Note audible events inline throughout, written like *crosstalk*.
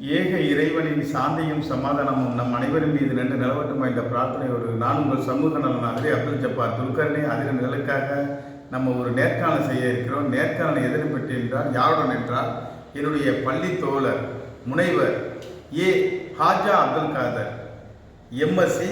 ஏக இறைவனின் சாந்தியும் சமாதானமும் நம் அனைவரும் மீது நின்று நிலவட்டும் பிரார்த்தனை ஒரு நான் உங்கள் சமூக நலனாகவே அப்துல் ஜப்பார் துல்கர்னே அதிக நம்ம ஒரு நேர்காணல் செய்ய இருக்கிறோம். நேர்காணல் எதனை பற்றி என்றால் யாருடன் என்றால் என்னுடைய பள்ளி தோழர் முனைவர் A. Haja Abdul Khader MSc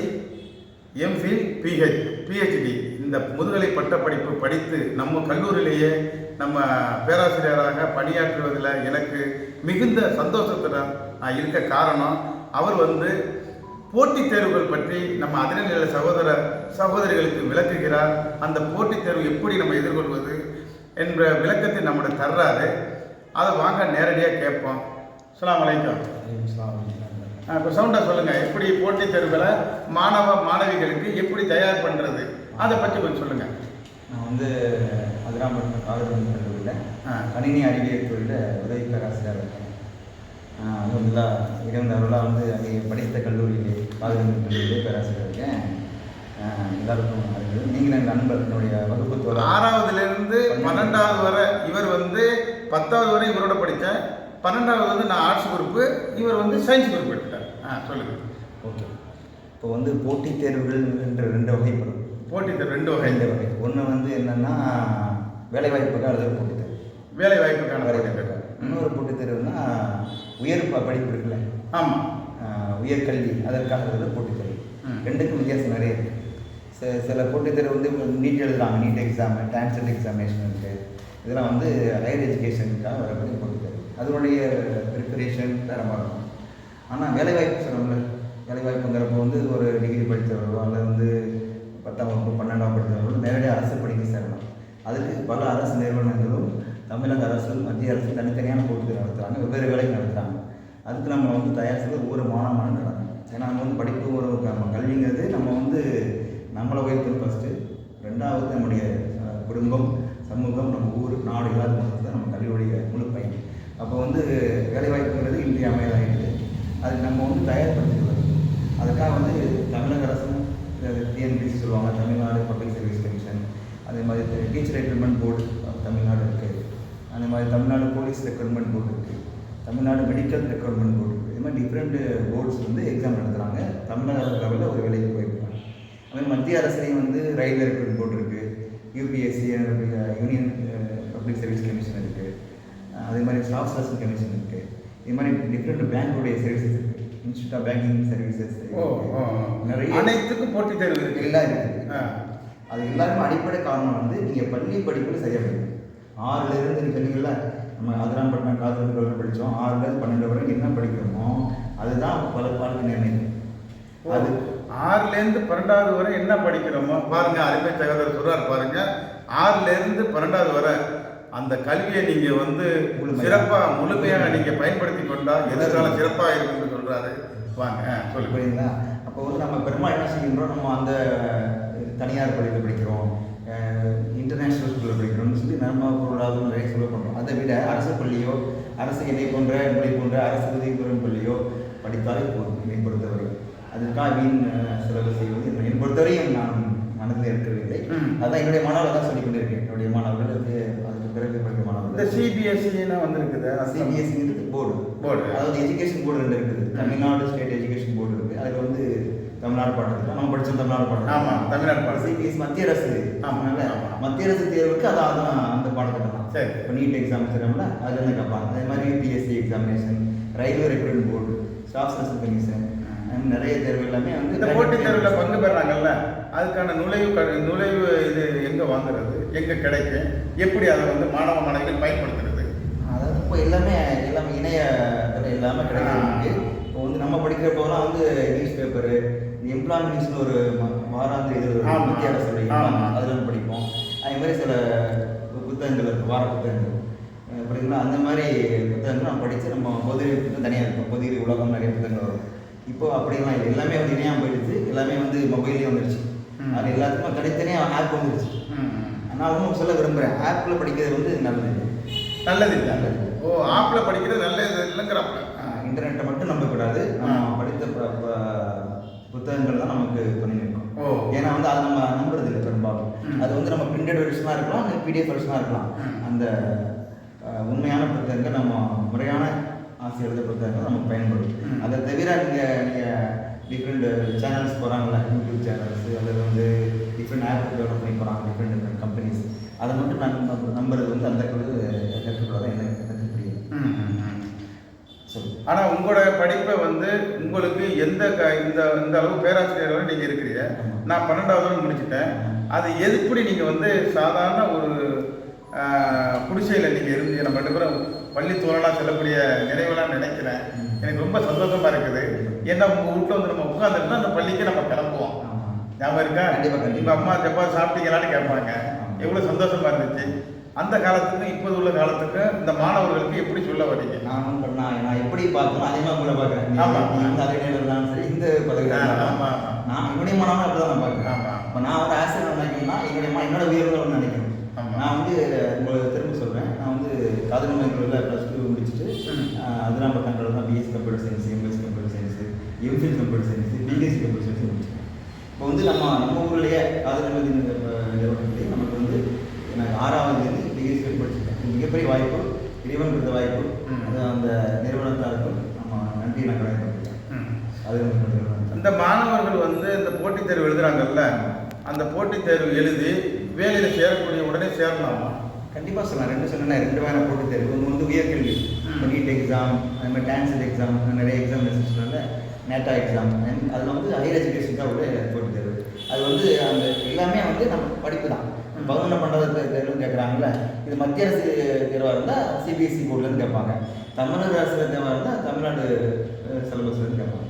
MPhil P H PhD இந்த முதுகலை பட்டப்படிப்பு படித்து நம்ம கல்லூரியிலேயே நம்ம பேராசிரியராக பணியாற்றுவதில் எனக்கு மிகுந்த சந்தோஷத்துடன் நான் இருக்க காரணம் அவர் வந்து போட்டித் தேர்வுகள் பற்றி நம்ம அதிரநிலை சகோதர சகோதரிகளுக்கு விளக்குகிறார். அந்த போட்டித் தேர்வு எப்படி நம்ம எதிர்கொள்வது என்ற விளக்கத்தை நம்மகிட்ட தர்றாரு. அதை வாங்க நேரடியாக கேட்போம். அஸ்ஸலாமு அலைக்கும். இப்போ சவுண்டாக சொல்லுங்கள் எப்படி போட்டித் தேர்வுகளை மாணவ மாணவிகளுக்கு எப்படி தயார் பண்ணுறது அதை பற்றி கொஞ்சம் சொல்லுங்கள் நான் வந்து அதிராம்பட்டினம் காதல் கல்லூரியில். கணினி அறிவியல் துறையில் உதவி பேராசிரியராக இருக்கேன் அல்ஹம்துலில்லா இறைவன் அருளாக வந்து அங்கே படித்த கல்லூரியிலே காதல் கல்லூரியிலே பேராசிரியர் இருக்கேன். எல்லாருக்கும் அறிவு நீங்கள் என் நண்பர் என்னுடைய வகுப்பு தோழர். ஆறாவதுலேருந்து பன்னெண்டாவது வரை இவர் வந்து பத்தாவது வரை இவரோட படித்தேன். பன்னெண்டாவது வந்து நான் ஆர்ட்ஸ் குரூப்பு இவர் வந்து சயின்ஸ் குரூப் எடுத்துட்டார். ஆ சொல்லுங்கள் ஓகே. இப்போ வந்து போட்டித் தேர்வுகள் என்ற ரெண்டு வகைப்படும். போட்டித் தேர்வு ரெண்டு வகை. ரெண்டு வகை. ஒன்று வந்து என்னென்னா வேலைவாய்ப்புக்காக எழுதுகிற போட்டித் தேர்வு. வேலை வாய்ப்புக்கான போட்டித் தேர்வு. இன்னொரு போட்டித் தேர்வுனா உயர் படிப்பு இருக்குல்ல? ஆமாம் உயர்கல்வி அதற்காக எழுதுகிற போட்டித் தேர்வு. ரெண்டுக்கும் வித்தியாசம் நிறைய இருக்குது சில சில போட்டித் தேர்வு வந்து நீட் எழுதுறாங்க நீட் எக்ஸாம் டிரான்ஸ்லேட் எக்ஸாமினேஷன் இருக்குது இதெல்லாம் வந்து ஹையர் எஜுகேஷனுக்காக வரக்கூடிய போட்டித் தேர்வு. அதனுடைய ப்ரிப்பரேஷன் தரமாக இருக்கும். ஆனால் வேலைவாய்ப்பு சொல்கிறோம்ல வேலைவாய்ப்புங்கிறப்போ வந்து ஒரு டிகிரி படித்தவர்களோ அல்லது வந்து பத்தாம் வகுப்பு பன்னெண்டாம் படித்தவர்களோ நேரடியாக அரசு படிக்க சேரணும் அதுக்கு பல அரசு நிறுவனங்களும் தமிழக அரசு மத்திய அரசு தனித்தனியான போட்டிகள் நடத்துகிறாங்க வெவ்வேறு வேலைகள் நடத்துகிறாங்க அதுக்கு நம்ம வந்து தயார் செய்வது ஒவ்வொரு மாணவனும் நடக்கும் ஏன்னா நம்ம வந்து படிப்பு ஒரு நம்ம கல்விங்கிறது நம்ம வந்து நம்மளை உயர்த்தது ஃபஸ்ட்டு ரெண்டாவது நம்முடைய குடும்பம் சமூகம் நம்ம ஊர் நாடு எல்லாத்துக்கும் தான் நம்ம கல்வியுடைய முழு பயன். அப்போ வந்து வேலைவாய்ப்புங்கிறது இன்றியமையாயிடுது அதுக்கு நம்ம வந்து தயார்படுத்திக்கிறது அதுக்காக வந்து தமிழக அரசும் டிஎன்பிசி சொல்லுவாங்க தமிழ்நாடு பப்ளிக் சர்வீஸ் கமிஷன் அதே மாதிரி டீச்சர் ரெக்ரூட்மெண்ட் போர்டு தமிழ்நாடு இருக்குது அதே மாதிரி தமிழ்நாடு போலீஸ் ரெக்ரூட்மெண்ட் போர்டு இருக்குது தமிழ்நாடு மெடிக்கல் ரெக்ரூட்மெண்ட் போர்டு இருக்குது இது மாதிரி டிஃப்ரெண்ட் போர்ட்ஸ் வந்து எக்ஸாம் நடத்துகிறாங்க தமிழக லெவலில் ஒரு வேலைக்கு போயிருக்காங்க. அதே மத்திய அரசுலேயும் வந்து ரயில்வே ரெக்ரூட்மெண்ட் போர்டு இருக்குது UPSC union public service commission இருக்குது அதே மாதிரி ஸ்டாஃப் செலக்ஷன் கமிஷன் இருக்குது இது மாதிரி டிஃப்ரெண்ட் பேங்க்குடைய சர்வீசஸ் இருக்குது இன்ஸ்டியூட் ஆஃப் பேங்கிங் சர்வீசஸ். நிறைய அனைத்துக்கும் போட்டித் தேர்வு இருக்கு. எல்லாம் இருக்குது அது எல்லாருமே அடிப்படை காரணம் வந்து நீங்கள் பள்ளி படிப்பில் சரியாக ஆறுலேருந்து நீங்கள் சொன்னீங்கல்ல நம்ம அதிராம்பட்டினம் காதல் கல்லூரி படித்தோம். ஆறுலேருந்து பன்னெண்டு வரைக்கும் என்ன படிக்கிறோமோ அதுதான் பல பாடத்தை நிர்ணயிக்கும் அது ஆறுலேருந்து பன்னெண்டாவது வரை என்ன படிக்கிறோமோ பாருங்க அருமை சகோதரர் சொல்றார் பாருங்க. ஆறுலேருந்து பன்னெண்டாவது வரை அந்த கல்வியை நீங்க வந்து முழுமையா. சிறப்பா முழுமையாக நீங்க பயன்படுத்தி கொண்டா எதிர்காலம் சிறப்பா இருக்கும்னு சொல்றாரு. வாங்க ஆ, சொல்லுங்க. புரியுதுங்களா? அப்போ வந்து நம்ம பெரும்பாலும் என்ன செய்கின்றோம்? நம்ம அந்த தனியார் பள்ளியில் படிக்கிறோம். இன்டர்நேஷ்னல் ஸ்கூலில் படிக்கிறோம்னு சொல்லி நம்ம பொருளாதாரம் நிறைய செலவு பண்ணுறோம் அதை விட அரசு பள்ளியோ அரசு என்னை போன்ற மொழி போன்ற அரசு உதவி பெறும் பள்ளியோ படித்தாலே போதும் என்னை பொறுத்தவரை. அதுக்காக வீண் செலவு செய்வது என்னை பொறுத்தவரையும் நான் மனதில் இருக்கவில்லை. அதான் என்னுடைய மாணவர்கள் தான் சொல்லிக் கொண்டிருக்கேன். என்னுடைய மாணவர்கள் அது அதுக்கு பிறகு படிக்கிற இந்த மாணவர்கள் சிபிஎஸ்சின்னு வந்திருக்குது? சிபிஎஸ்சிங்கிறது போர்டு Board. அதாவது எஜுகேஷன் போர்டு ரெண்டு இருக்குது. தமிழ்நாடு ஸ்டேட் எஜுகேஷன் போர்டு இருக்குது அதில் வந்து தமிழ்நாடு பாடத்தில் நம்ம படிச்சோம் தமிழ்நாடு பாடம் ஆமா, தமிழ்நாடு பாடம். சிபிஎஸ் மத்திய அரசு. ஆமா, அதனால ஆமா. மத்திய அரசு தேர்வுக்கு அதான் அதான் அந்த பாடத்திட்டம் தான். சரி. இப்போ நீட் எக்ஸாம் செய்கிறோம்ல அதுல இருந்து கேட்பாங்க அதே மாதிரி UPSC examination railway recruitment board staff selection commission நிறைய தேர்வு எல்லாமே வந்து இந்த போட்டித் தேர்வில் பங்கு பெறாங்கல்ல அதுக்கான நுழைவு நுழைவு இது எங்க வாங்குறது எங்க கிடைக்கும் எப்படி அதை வந்து மாணவ மாணவிகள் பயன்படுத்துறது? அதாவது இப்போ எல்லாமே எல்லாமே இணையத்தில் எல்லாமே கிடைக்கிறது இப்போ வந்து நம்ம படிக்கிறப்போலாம் வந்து நியூஸ் பேப்பரு எம்ப்ளாய் நியூஸ்னு ஒரு வாராந்திர இது. மத்திய ஆமா. அதில் படிப்போம். அதே மாதிரி சில புத்தகங்கள் இருக்குது வார புத்தகங்கள். புரியுதுங்களா அந்த மாதிரி புத்தகங்கள் நம்ம படித்து நம்ம பொது புத்தகம் தனியாக இருக்கும். பொது உலகம் நிறைய புத்தகங்கள் வரும். இப்போ அப்படிலாம் இல்லை. எல்லாமே வந்து இணையாக போயிடுச்சு. எல்லாமே வந்து மொபைல்லேயே வந்துருச்சு. ம். அது எல்லாத்துக்கும் தனித்தனியாக ஆப் வந்துருச்சு. நான் ஒன்றும் சொல்ல விரும்புகிறேன் ஆப்பில் படிக்கிறது வந்து நல்லது. நல்லது இல்லை? ஓ ஆப்ல படிக்கிறது நல்லது இல்லைங்கிறாப்ல? இன்டர்நெட்டை மட்டும் நம்பக்கூடாது நம்ம. படித்த புத்தகங்கள் தான் நமக்கு நிற்கும் ஓ. ஏன்னா வந்து அதை நம்ம நம்புறது இல்லை பெரும்பாலும். அது வந்து நம்ம பிரிண்டட் வெர்ஷனாக இருக்கலாம் இல்லை பிடிஎஃப் வெர்ஷனாக இருக்கலாம். அந்த உண்மையான புத்தகங்கள் நம்ம முறையான ஆசை எழுத புத்தகங்கள் நமக்கு பயன்படும். அதை தவிர நீங்கள் நீங்கள் டிஃப்ரெண்ட் சேனல்ஸ் போகிறாங்களா யூடியூப் சேனல்ஸ் அல்லது வந்து டிஃப்ரெண்ட் ஆப் டெவலப் பண்ணி போகிறாங்க டிஃப்ரெண்ட் டிஃப்ரெண்ட் கம்பெனிஸ் அதை மட்டும் நான் நம்ப- நம்புறது வந்து அந்த கற்றுக்கூட தான் எனக்கு எனக்கு புரியும் ம், ம், ம். சொல்லுங்கள் ஆனா உங்களோட படிப்பை வந்து உங்களுக்கு எந்த க இந்த இந்த அளவு பேராசிரியர் வரை நீங்க இருக்கிறீங்க. நான் பன்னெண்டாவது முடிச்சிட்டேன். அது எப்படி நீங்க வந்து சாதாரண ஒரு குடிசையில நீங்க இருந்து நம்ம ரெண்டு பேரும் பள்ளி தோழலாம் செல்லக்கூடிய நினைவெல்லாம் நினைக்கிறேன். எனக்கு ரொம்ப சந்தோஷமா இருக்குது. ஏன்னா உங்க வீட்டுல வந்து நம்ம உட்காந்துட்டு அந்த பள்ளிக்கு நம்ம கிளம்புவோம். ஞாபகம் இருக்கா? கண்டிப்பா, கண்டிப்பா. உங்க அம்மா செப்பா சாப்பிட்டீங்களான்னு கேட்பாங்க. ஆமா. எவ்வளவு சந்தோஷமா இருந்துச்சு. அந்த காலத்துக்கும் இப்போது உள்ள காலத்துக்கும் இந்த மாணவர்களுக்கு எப்படி சொல்ல வரீங்க நான் வந்து நான் நான் எப்படி பார்த்தோம் அதே மாதிரி உங்களை பார்க்குறேன் ஆமா. இந்த நேரம் இருந்தாலும் சரி இந்த பதவியில் ஆ, இருந்தாலும் ஆமா, ஆமா. நான் என்னுடைய மாணவனை அப்படி தான் நான் பார்க்குறேன் ஆமா. இப்போ நான் ஒரு ஆசிரியர் நினைக்கணும்னா என்னுடைய மா- என்னோட உயர்வுகள் நினைக்கணும். நான் வந்து உங்களுக்கு திரும்ப சொல்கிறேன் நான் வந்து காதல் மையங்களில் ப்ளஸ் டூ முடிச்சுட்டு. அதெல்லாம் பட்டங்கள் தான் BSc computer science MSc computer science MPhil computer science BSc computer science முடிச்சிட்டேன் இப்போ வந்து நம்ம நம்ம ஊர்லேயே காதல் நிறுவனத்திலே நமக்கு வந்து எனக்கு ஆறாவதுலேருந்து பிஎஸ்சி படிச்சிருக்கேன். இது மிகப்பெரிய வாய்ப்பு இறைவன் கொடுத்த வாய்ப்பு. அது அந்த நிறுவனத்தாருக்கும் நம்ம நன்றி நான் ம். அது இந்த மாணவர்கள் வந்து இந்த போட்டித் தேர்வு எழுதுறாங்கல்ல அந்த போட்டித் தேர்வு எழுதி வேலையில சேரக்கூடிய உடனே சேரலாமா? கண்டிப்பாக சொல்லலாம் ரெண்டு சொன்னேன் ரெண்டு வகையான போட்டித் தேர்வு. ஒன்று வந்து உயர்கல்வி. இப்போ நீட் எக்ஸாம் அது மாதிரி டான்சல் எக்ஸாம் நிறைய எக்ஸாம் சொன்னால நேட்டா எக்ஸாம் அதில் வந்து ஹையர் எஜுகேஷனுக்காக உள்ள போட்டித் தேர்வு. அது வந்து அந்த எல்லாமே வந்து நம்ம படிப்பு தான். ம். பதினொன்று பன்னெண்டாவது தேர்வு கேட்குறாங்கல்ல இது மத்திய அரசு தேர்வாக இருந்தால் சிபிஎஸ்சி போர்டுலேருந்து கேட்பாங்க. தமிழ்நாடு அரசு தேர்வாக இருந்தால் தமிழ்நாடு சிலபஸ்லேருந்து கேட்பாங்க.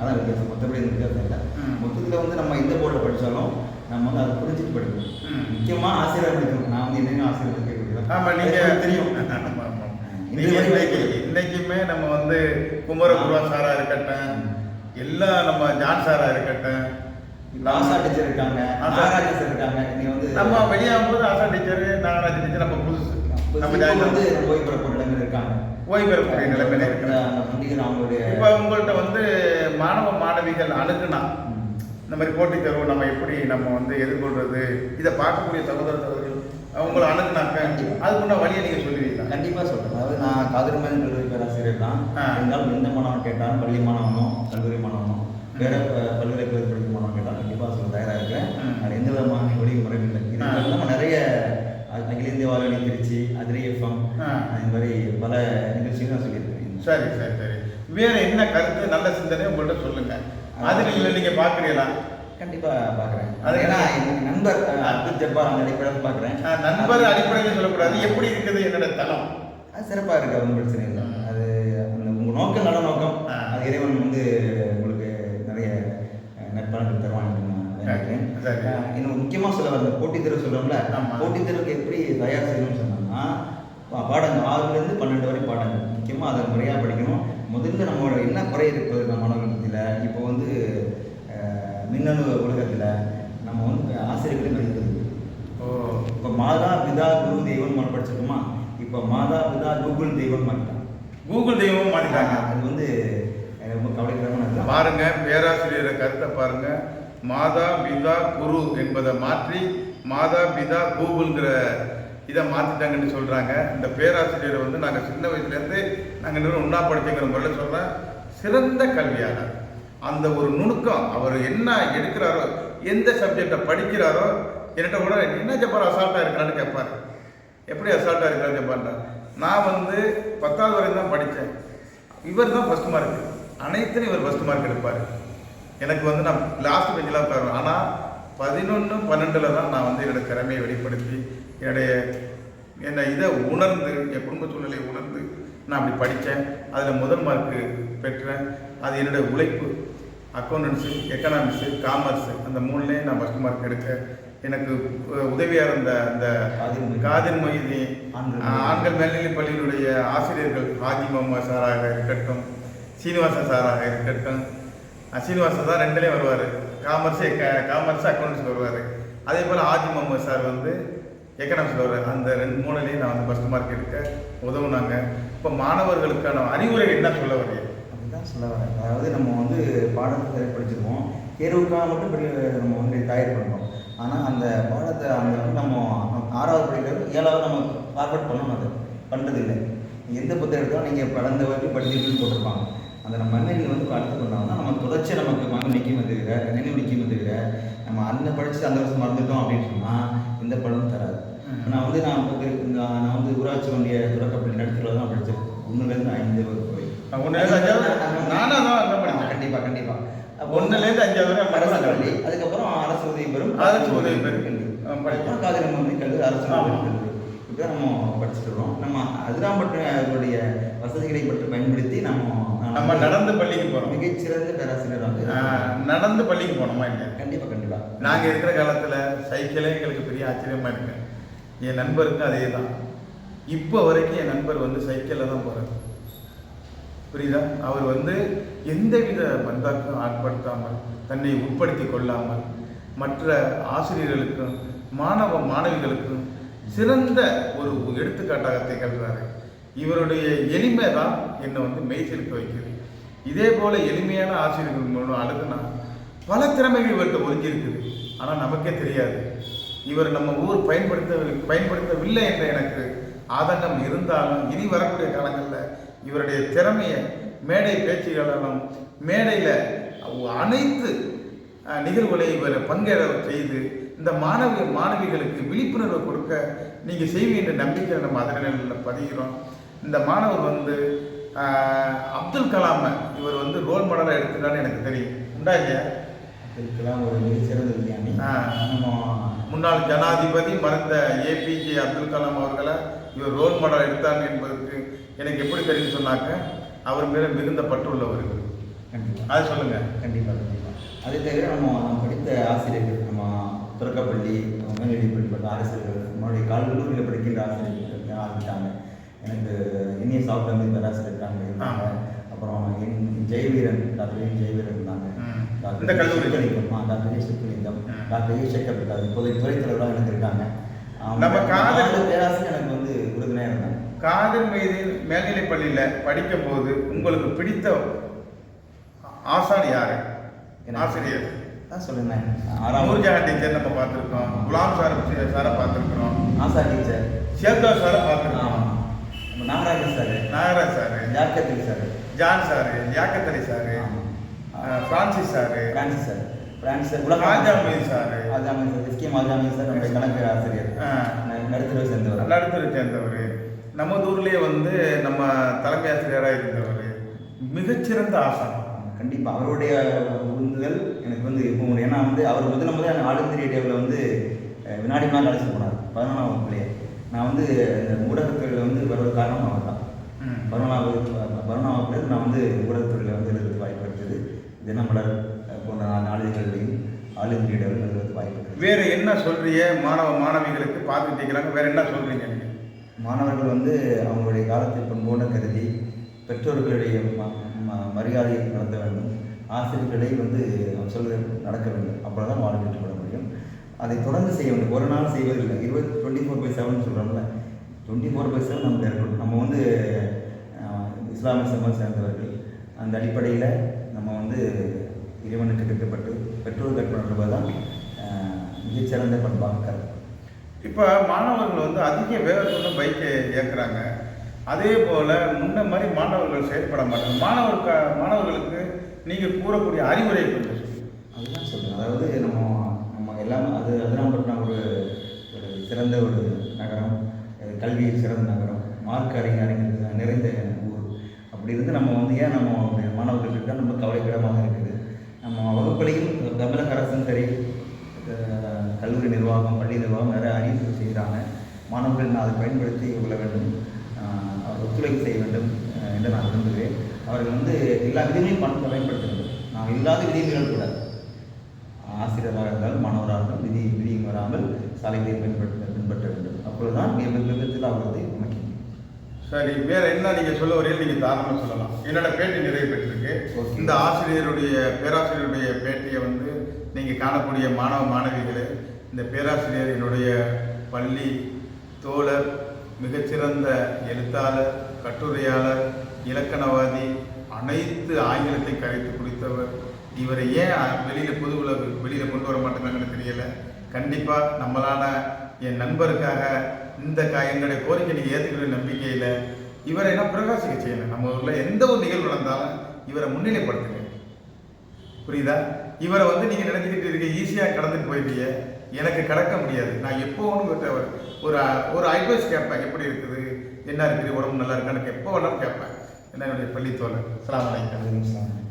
அதான் வித்தியாசம். மற்றபடி இந்த வித்தியாசம் இல்லை. மொத்தத்தில் வந்து நம்ம எந்த போர்டில் படித்தாலும் நம்ம வந்து அதை புரிஞ்சுட்டு படிக்கணும். முக்கியமாக ஆசிரியர் படிக்கணும். நான் வந்து என்னென்ன ஆசிரியர் கேட்கக்கூடிய ஆமா நீங்க தெரியும். *laughs* இன்னைக்கு இன்னைக்குமே நம்ம வந்து குமரகுருவா சாரா இருக்கட்டும் எல்லாம் நம்ம ஜான் சாரா இருக்கட்டும் ஆசா டீச்சர் இருக்காங்க. நாகராஜ் டீச்சர் இருக்காங்க. நீ வந்து நம்ம வெளியாகும் போது ஆசா டீச்சர் நாகராஜ் டீச்சர் நம்ம புதுசு. நம்ம வந்து ஓய்வு நிலைமையில் இருக்காங்க. ஓய்வு பெறக்கூடிய நிலைமையில பண்டிகை அவங்களுடைய இப்போ உங்கள்ட்ட வந்து மாணவ மாணவிகள் அணுகுனா. இந்த மாதிரி போட்டித் தேர்வு நம்ம எப்படி நம்ம வந்து எதிர்கொள்றது இதை பார்க்கக்கூடிய சகோதர சகோதரிகள் அவங்கள அணுகுனாக்க அதுக்குள்ள வழியை நீங்க சொல்லுவீங்களா? கண்டிப்பாக சொல்கிறேன் அதாவது நான் காதிர்மேன் கல்லூரி பேராசிரியர் தான். இருந்தாலும் எந்த மாணவன் கேட்டாலும் பள்ளி மாணவனோ கல்லூரி மாணவனோ வேற பல்கலைக்கழக படிக்கும் மாணவன் கேட்டாலும் கண்டிப்பாக சொல்ல தயாராக இருக்கிறேன். அது எந்த விதமான ஒளிவு முறையும் இல்லை. இது ஆ. இல்லாமல் நிறைய அகில இந்திய வானொலி திருச்சி அதிரி எஃப்எம். இந்த மாதிரி பல நிகழ்ச்சிகள் நான் சொல்லியிருக்கேன். சரி சரி சரி. வேற என்ன கருத்து நல்ல சிந்தனை உங்கள்ட்ட சொல்லுங்க. அது நீங்க நீங்க பாக்குறீங்களா? கண்டிப்பா பார்க்குறேன் அது ஏன்னா நண்பர் அப்துல் ஜப்பார் அந்த அடிப்படையில் பார்க்குறேன் நண்பர் அடிப்படையில் சொல்லக்கூடாது. எப்படி இருக்குது என்னோட தளம்? அது சிறப்பாக இருக்கு ஒன்றும் பிரச்சனை இல்லை. அது அந்த உங்கள் நோக்கம் நல்ல நோக்கம். அது இறைவன் வந்து உங்களுக்கு நிறைய அஹ், நற்பலன்கள் தருவான் அப்படின்னு நான் நினைக்கிறேன் சரி. அஹ், இன்னும் முக்கியமாக சொல்ல வர போட்டித் தேர்வு சொல்லுவோம்ல ஆமா. போட்டித் தேர்வுக்கு எப்படி தயார் செய்யணும்னு சொன்னோம்னா பாடங்கள் ஆறுலேருந்து பன்னெண்டு வரை பாடங்கள். முக்கியமாக அதை முறையாக படிக்கணும். முதல்ல நம்மளோட என்ன குறை இருக்குது நம்ம மாணவர்கள் மத்தியில் இப்போ வந்து மின்னணு உலகத்தில் நம்ம வந்து ஆசிரியர்களை மதிக்கிறது ஓ. இப்போ மாதா பிதா குரு தெய்வம் படிச்சிருக்கோமா? இப்போ மாதா பிதா கூகுள் தெய்வம் மாட்டான் கூகுள் தெய்வம் மாத்திட்டாங்க. அது வந்து ரொம்ப கவலைக்கிடமான இதுதான். பாருங்க பேராசிரியரை கருத்தை பாருங்க. மாதா பிதா குரு என்பதை மாற்றி மாதா பிதா கூகுள்ங்கிற இதை மாற்றிட்டாங்கன்னு சொல்கிறாங்க இந்த பேராசிரியரை வந்து நாங்கள் சின்ன வயசுலேருந்து நாங்கள் இன்னும் உண்ணா படிச்சுங்கிற முறையில் சொல்கிறேன் சிறந்த கல்வியாளர். அந்த ஒரு நுணுக்கம் அவர் என்ன எடுக்கிறாரோ எந்த சப்ஜெக்டை படிக்கிறாரோ என்கிட்ட கூட என்ன ஜப்பார் அசால்ட்டாக இருக்கிறான்னு கேட்பார் எப்படி அசால்ட்டாக இருக்கிறான்னு ஜப்பான்டா நான் வந்து பத்தாவது வரைக்கும் தான் படித்தேன் இவர் தான் ஃபஸ்ட் மார்க் அனைத்துலையும் இவர் ஃபஸ்ட் மார்க் எடுப்பார். எனக்கு வந்து நான் லாஸ்ட் பெஞ்சில் உட்காருவேன். ஆனால் பதினொன்று பன்னெண்டில் தான் நான் வந்து என்னோட திறமையை வெளிப்படுத்தி என்னுடைய என்னை இதை உணர்ந்து என் குடும்ப சூழ்நிலையை உணர்ந்து நான் அப்படி படித்தேன். அதில் முதல் மார்க்கு பெற்றேன். அது என்னுடைய உழைப்பு அக்கௌண்டன்ஸு எக்கனாமிக்ஸு காமர்ஸு அந்த மூணுலேயும் நான் ஃபஸ்ட் மார்க் எடுக்க எனக்கு உதவியாக இருந்த அந்த காதிர் மொய்தி ஆண்கள் மேல்நிலைப் பள்ளியினுடைய ஆசிரியர்கள் ஹாஜி முகமது சாராக இருக்கட்டும் சீனிவாசன் சாராக இருக்கட்டும் சீனிவாசன் தான் ரெண்டுலேயும் வருவார். காமர்ஸ் காமர்ஸ் அக்கௌண்ட்ஸ் வருவார். அதே போல் ஆஜி முகமது சார் வந்து எக்கனாமிக்ஸ் வருவார். அந்த ரெண்டு மூணுலேயும் நான் வந்து ஃபஸ்ட் மார்க் எடுக்க உதவுனாங்க. இப்போ மாணவர்களுக்கான அறிவுரை என்ன சொல்ல வரீங்க? அதுதான் சொல்ல வரேன். அதாவது நம்ம வந்து பாடத்தை படிச்சிருவோம் தேர்வுக்காக மட்டும் படி நம்ம வந்து தயார் பண்ணுறோம் ஆனால் அந்த பாடத்தை அந்த வந்து நம்ம ஆறாவது படிக்கிறது ஏழாவது நம்ம ஃபார்வர்ட் பண்ணணும் அது. பண்ணுறது இல்லை. எந்த புத்தகம் எடுத்தாலும் நீங்கள் கடந்த வரைக்கும் படிச்சுட்டு போட்டிருப்பாங்க. அந்த நம்ம மண்ணில் வந்து அடுத்து பண்ணோம்னா நம்ம தொடர்ச்சி நமக்கு மண் நிற்கும் தவிர நினைவு நிற்கும் தவிர நம்ம அந்த படிச்சு அந்த வருஷம் மறந்துட்டோம் அப்படின்னு சொன்னால் இந்த பலனும் தராது. நான் வந்து நான் வந்து நான் வந்து ஊராட்சி வண்டிய தொடக்கப்பள்ளி நடத்துல தான் படித்தேன் ஒன்றுலேருந்து ஐந்து வகுப்பு வரை. ஒன்றுலேருந்து அஞ்சாவது நானும் தான் அங்கே படித்தேன் கண்டிப்பா கண்டிப்பா. அப்போ ஒன்றுலேருந்து அஞ்சாவது வரை அரசு பள்ளி அதுக்கப்புறம் அரசு உதவி பெறும் அரசு உதவி பெறும். கல்வி. காதல் மம்மி கல்வி அரசு கல்வி இப்படி நம்ம படிச்சுட்டு வரோம் நம்ம அதிராம்பட்டினுடைய வசதிகளை பற்றி பயன்படுத்தி நம்ம நம்ம நடந்து பள்ளிக்கு போகிறோம் மிகச்சிறந்த பேராசிரியராக நடந்து பள்ளிக்கு போனோமா இல்லையா? கண்டிப்பா கண்டிப்பா. நாங்கள் இருக்கிற காலத்தில் சைக்கிளே எங்களுக்கு பெரிய ஆச்சரியமாக இருக்கு. என் நண்பருக்கும் அதே தான் இப்போ வரைக்கும் என் நண்பர் வந்து சைக்கிளில் தான் போகிறார் புரியுதா? அவர் வந்து எந்தவித பந்தாக்கும் ஆட்படுத்தாமல் தன்னை உட்படுத்தி கொள்ளாமல் மற்ற ஆசிரியர்களுக்கும் மாணவ மாணவிகளுக்கும் சிறந்த ஒரு எடுத்துக்காட்டாக திகழ்கிறாரு இவருடைய எளிமை தான் என்னை வந்து மெய்சிலுக்க வைக்கிறது. இதே போல எளிமையான ஆசிரியர்கள் மூலம் அழுதுனா பல திறமைகள் இவர்கிட்ட ஒதுங்கியிருக்குது ஆனால் நமக்கே தெரியாது. இவர் நம்ம ஊர் பயன்படுத்த பயன்படுத்தவில்லை என்ற எனக்கு ஆதங்கம் இருந்தாலும் இனி வரக்கூடிய காலங்களில் இவருடைய திறமையை மேடை பேச்சுகளாலும் மேடையில் அனைத்து நிகழ்வுகளை இவர் பங்கேற செய்து இந்த மாணவி மாணவிகளுக்கு விழிப்புணர்வு கொடுக்க நீங்கள் செய்வீங்க என்ற நம்பிக்கை நம்ம அதனில் பதிகிறோம். இந்த மாணவர் வந்து அப்துல் கலாமை இவர் வந்து ரோல் மாடலாக எடுத்துட்டான்னு எனக்கு தெரியும். உண்டா இல்லையா? இதுக்கெல்லாம் ஒரு மிகச்சிறந்த விஞ்ஞானி. முன்னாள் ஜனாதிபதி மறைந்த ஏபிஜே அப்துல் கலாம் அவர்களை இவர் ரோல் மாடல் எடுத்தாங்க என்பதற்கு எனக்கு எப்படி தெரியும் சொன்னாக்க அவர் மேலே மிகுந்த பற்று உள்ளவர்கள். கண்டிப்பா. அது சொல்லுங்க. கண்டிப்பாக கண்டிப்பாக அதை தவிர நம்ம படித்த ஆசிரியர்கள் நம்ம தொடக்கப்பள்ளி மேல்நிலை பள்ளி ஆசிரியர்கள் நம்மளுடைய கல்லூரியில் படிக்கின்ற ஆசிரியர்கள் எனக்கு இனிய சாப்பிட்டு பேராசிரியர் இருக்காங்க அப்புறம் N Jayaveeran doctor N Jayaveeran இருந்தாங்க. டாக்டர் இந்த கல்லூரி. சுக்கலிங்கம், ஆ டாக்டர் ஏ சுக்கலிங்கம் ம். டாக்டர் ஏ சேகர் இருக்காரு இப்போதைய துறை தலைவராக இருந்திருக்காங்க நம்ம காதல் நாலு பேராசிரியர் எனக்கு வந்து உறுதுணையாக இருந்தாங்க. காதல் மீது மேல்நிலைப் பள்ளியில் படிக்கும்போது உங்களுக்கு பிடித்த ஆசான் யாரு? ஆசிரியர். தான் சொல்லுங்க. ஆறாம் நூர்ஜஹான் டீச்சர் நம்ம பார்த்துருக்கோம். குலாம் சார் சாரை பார்த்துருக்குறோம். ஆசா டீச்சர். சேத்தா சாரை பார்த்துருக்கோம். Nagarajan sir. Nagaraj sir. ஜாக்கத்தில் sir. John sir Yakkathali sir Francis sir. Francis sir. Francis உலக Ajameedhu sir. Ajami sir. SK Ajami sir. நம்முடைய கணக்கு ஆசிரியர். நடுத்தரவை சேர்ந்தவர். நடுத்தரை சேர்ந்தவர். நம்ம ஊர்லேயே வந்து நம்ம தலைமை ஆசிரியராக இருந்தவர். மிகச்சிறந்த ஆசான். கண்டிப்பாக அவருடைய உந்துதல் எனக்கு வந்து இப்போ. ஏன்னா வந்து அவர் முதல்ல முதல்ல ஆளுநர் ரேடியோவில் வந்து வினாடி வினா அழைச்சிட்டு போனார். பதினொன்றாம் வகுப்புலேயே. நான் வந்து இந்த ஊடகத்துறையில் வந்து வருவது காரணம் அவர் தான் வகுப்பு பதினொன்றாம் வகுப்புல நான் வந்து ஊடகத்துறையில் வந்து எழுதுறதுக்கு வாய்ப்பு கிடைச்சது தினமலர் போன்ற நாளிதழ்களையும் ஆளுநர் ரேடியோவில் எழுதுறதுக்கு வாய்ப்பு கிடைச்சது வேற என்ன சொல்றீங்க? மாணவ மாணவிகளுக்கு பார்த்துட்டு இருக்கிறாங்க வேற என்ன சொல்றீங்க? நீங்க மாணவர்கள் வந்து அவங்களுடைய காலத்தை பண்போடு கருதி பெற்றோர்களுடைய மரியாதையை நடத்த வேண்டும். ஆசிரியர்களை வந்து சொல்வது நடக்க வேண்டும். அப்போ தான் அதை தொடர்ந்து செய்ய வேண்டும் ஒரு நாள் செய்வதில்லை. இருபது டுவெண்ட்டி ஃபோர் பை செவன் சொல்கிறோம்ல டுவெண்ட்டி ஃபோர் பை செவன் நம்ம இருக்கணும் நம்ம வந்து இஸ்லாமிய சமூகம் சேர்ந்தவர்கள் அந்த அடிப்படையில் நம்ம வந்து இறைவனுக்கு கட்டுப்பட்டு பெற்றோர் கட்டுப்படுறது தான் மிகச்சிறந்த பண்பாக இப்போ மாணவர்கள் வந்து அதிக வேகத்தோட பைக்கை இயக்குறாங்க. அதே போல முன்ன மாதிரி மாணவர்கள் செயல்பட மாட்டாங்க. மாணவருக்கு மாணவர்களுக்கு நீங்க கூறக்கூடிய அறிவுரை கொஞ்சம். அதுதான் சொல்றேன். அதாவது நம்ம நம்ம எல்லாம் அது அதிராம்பட்டினம் ஒரு ஒரு ஒரு நகரம் கல்வியில் சிறந்த நகரம் மார்க் அறிஞர்கள் நிறைந்த ஊர். அப்படி இருந்து நம்ம வந்து ஏன் நம்ம மாணவர்களுக்கு தான் ரொம்ப கவலைக்கிடமாக இருக்குது? நம்ம வகுப்புலையும் தமிழக அரசும் சரி கல்லூரி நிர்வாகம் பள்ளி நிர்வாகம் நிறைய அறிவிப்பு செய்கிறாங்க. மாணவர்கள் நான் அதை பயன்படுத்தி கொள்ள வேண்டும். அவர் ஒத்துழைப்பு செய்ய வேண்டும் என்று நான் விரும்புகிறேன். அவர்கள் வந்து எல்லா விதிகளையும் பணத்தை பயன்படுத்த வேண்டும் நாம் இல்லாத விதியை கூட. ஆசிரியராக இருந்தாலும் மாணவராக இருந்தாலும் விதி விதியும் வராமல் சாலைகளை பயன்படுத்த பின்பற்ற வேண்டும். அப்பொழுதுதான் விப- விபத்தில் ஆவதை அமைக்க முடியும் சரி வேற என்ன நீங்க சொல்ல வரையில் நீங்க தாராளமா சொல்லலாம். என்னோட பேட்டி நிறைவு பெற்றிருக்கு. இந்த ஆசிரியருடைய பேராசிரியருடைய பேட்டியை வந்து நீங்க காணக்கூடிய மாணவ மாணவிகளே இந்த பேராசிரியர் என்னுடைய பள்ளி தோழர் மிகச்சிறந்த எழுத்தாளர் கட்டுரையாளர் இலக்கணவாதி அனைத்து ஆங்கிலத்தை கரைத்து குடித்தவர். இவரை ஏன் வெளியில பொது உலகு வெளியில கொண்டு வர மாட்டேங்கிறாங்கன்னு தெரியல. கண்டிப்பா நம்மளான என் நண்பருக்காக இந்த க எங்களுடைய கோரிக்கை நீங்கள் ஏற்றுக்கிற நம்பிக்கையில் இவரை என்ன பிரகாசிக்க செய்யணும். நம்ம ஊரில் எந்த ஒரு நிகழ்வு நடந்தாலும் இவரை முன்னிலைப்படுத்துங்க. புரியுதா? இவரை வந்து நீங்கள் நினச்சிக்கிட்டு இருக்க ஈஸியாக கடந்துட்டு போயிட்டீங்க. எனக்கு கடக்க முடியாது. நான் எப்போ ஒன்று ஒரு ஒரு அட்வைஸ் கேட்பேன். எப்படி இருக்குது? என்ன இருக்குது? உடம்பு நல்லா இருக்கான்னு எப்போ வேணாலும் கேட்பேன். என்ன என்னுடைய பள்ளி தோழர் சலாம் வலைக்கம்